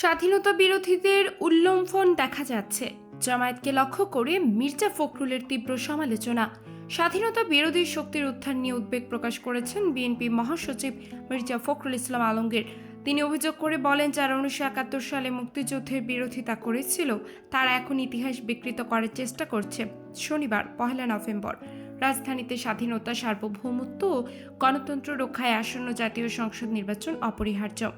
স্বাধীনতা বিরোধীদের উল্লম্ফন দেখা যাচ্ছে। জামায়াতকে লক্ষ্য করে মির্জা ফখরুলের তীব্র সমালোচনা। স্বাধীনতা বিরোধী শক্তির উত্থান নিয়ে উদ্বেগ প্রকাশ করেছেন বিএনপি মহাসচিব মির্জা ফখরুল ইসলাম আলমগীর। তিনি অভিযোগ করে বলেন, যারা উনিশশো একাত্তর সালে মুক্তিযুদ্ধের বিরোধিতা করেছিল, তারা এখন ইতিহাস বিকৃত করার চেষ্টা করছে। শনিবার, পহেলা নভেম্বর, রাজধানীতে স্বাধীনতা সার্বভৌমত্ব ও গণতন্ত্র রক্ষায় আসন্ন জাতীয় সংসদ নির্বাচন অপরিহার্য।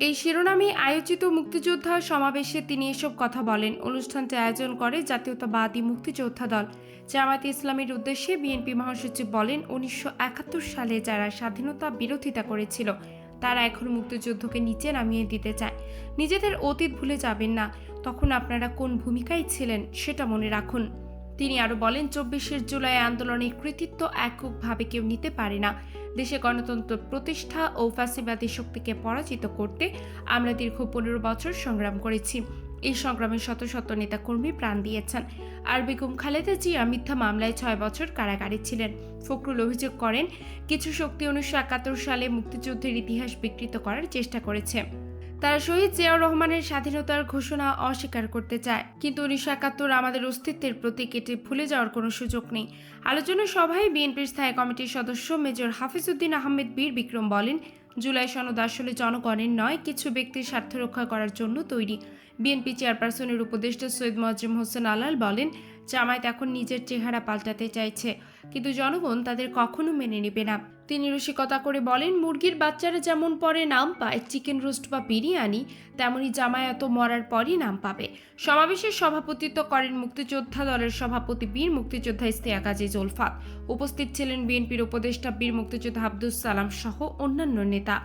এই শিরোনামে আয়োজিত মুক্তিযোদ্ধা সমাবেশে তিনি এসব কথা বলেন। অনুষ্ঠানটি আয়োজন করে জাতীয়তাবাদী মুক্তিযোদ্ধা দল। জামায়াতে ইসলামের উদ্দেশ্যে বিএনপি মহাসচিব বলেন, উনিশশো একাত্তর সালে যারা স্বাধীনতা বিরোধিতা করেছিল, তারা এখন মুক্তিযুদ্ধকে নিচে নামিয়ে দিতে চায়। নিজেদের অতীত ভুলে যাবেন না। তখন আপনারা কোন ভূমিকায় ছিলেন, সেটা মনে রাখুন। তিনি আরও বলেন, চব্বিশের জুলাই আন্দোলনের কৃতিত্ব এককভাবে কেউ নিতে পারে না। দেশে গণতন্ত্র প্রতিষ্ঠা ও ফ্যাসিবাদী শক্তিকে পরাজিত করতে আমরা দীর্ঘ পনেরো বছর সংগ্রাম করেছি। এই সংগ্রামে শত শত নেতাকর্মী প্রাণ দিয়েছেন। আর বেগম খালেদা জিয়া মিথ্যা মামলায় ছয় বছর কারাগারে ছিলেন। ফখরুল অভিযোগ করেন, কিছু শক্তি উনিশশো একাত্তর সালে মুক্তিযুদ্ধের ইতিহাস বিকৃত করার চেষ্টা করেছে। তারা শহীদ জিয়াউর রহমানের স্বাধীনতার ঘোষণা অস্বীকার করতে চায়। কিন্তু উনিশশো একাত্তর আমাদের অস্তিত্বের প্রতি কেটে ভুলে যাওয়ার কোনো সুযোগ নেই। আলোচনা সভায় বিএনপির স্থায়ী কমিটির সদস্য মেজর হাফিজউদ্দিন আহমেদ বীর বিক্রম বলেন, জুলাই সনদ আসলে জনগণের নয়, কিছু ব্যক্তির স্বার্থ রক্ষা করার জন্য তৈরি। বিএনপি চেয়ারপারসনের উপদেষ্টা সৈয়দ মজিম হোসেন আলাল বলেন, জামায়াত এখন নিজের চেহারা পাল্টাতে চাইছে, কিন্তু জনগণ তাদের কখনো মেনে নেবে না। তিনি রসিকতা করে বলেন, মুরগির বাচ্চারা যেমন পরে নাম পায়, চিকেন রোস্ট বা বিরিয়ানি তেমনই জামায়াত মরার পরই নাম পাবে। সমাবেশের সভাপতিত্ব করেন মুক্তিযোদ্ধা দলের সভাপতি বীর মুক্তিযোদ্ধা ইস্তেয়া কাজী জোলফাত উপস্থিত ছিলেন বিএনপির উপদেষ্টা বীর মুক্তিযোদ্ধা আব্দুস সালাম সহ অন্যান্য নেতা।